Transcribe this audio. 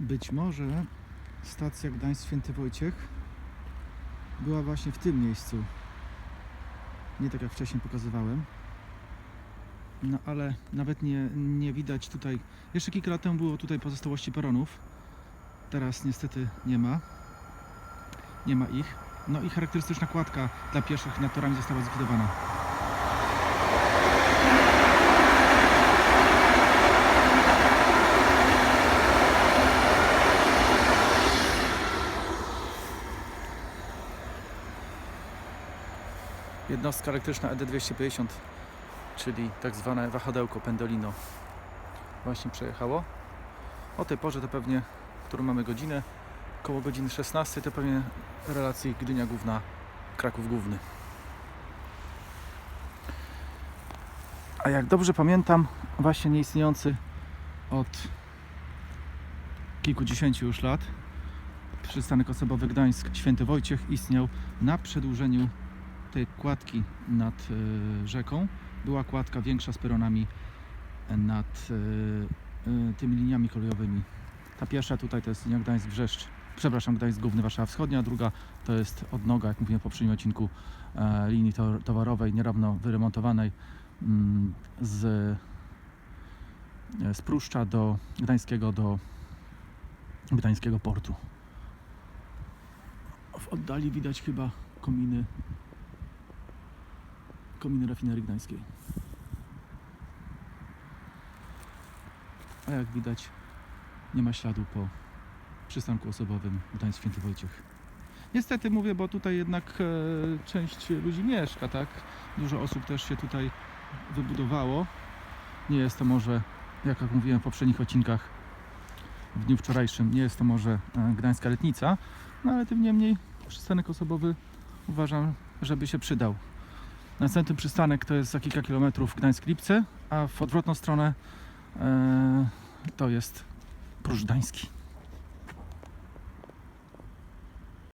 Być może stacja Gdańsk Święty Wojciech była właśnie w tym miejscu. Nie tak jak wcześniej pokazywałem. No ale nawet nie, nie widać tutaj. Jeszcze kilka lat temu było tutaj pozostałości peronów. Teraz niestety nie ma. Nie ma ich. No i charakterystyczna kładka dla pieszych nad torami została zlikwidowana. Jednostka elektryczna ED250, czyli tak zwane wahadełko Pendolino, właśnie przejechało. O tej porze to pewnie, którą mamy godzinę, koło godziny 16, to pewnie relacji Gdynia Główna, Kraków Główny. A jak dobrze pamiętam, właśnie nieistniejący od kilkudziesięciu już lat przystanek osobowy Gdańsk Święty Wojciech istniał na przedłużeniu tej kładki nad e, rzeką. Była kładka większa z peronami nad e, e, tymi liniami kolejowymi. Ta pierwsza tutaj to jest linia Gdańsk-Wrzeszcz, przepraszam, Gdańsk Główny, Warszawa Wschodnia, druga to jest odnoga, jak mówiłem w poprzednim odcinku, e, linii towarowej, niedawno wyremontowanej mm, z, e, z Pruszcza do Gdańskiego, do Gdańskiego portu. W oddali widać chyba kominy kominy rafinerii gdańskiej. A jak widać, nie ma śladu po przystanku osobowym Gdańsk Święty Wojciech. Niestety mówię, bo tutaj jednak e, część ludzi mieszka, tak? Dużo osób też się tutaj wybudowało. Nie jest to może, jak mówiłem w poprzednich odcinkach, w dniu wczorajszym, nie jest to może e, gdańska letnica, no ale tym niemniej przystanek osobowy uważam, żeby się przydał. Następny przystanek to jest za kilka kilometrów Gdańsk-Lipce, a w odwrotną stronę e, to jest Pruszcz Gdański.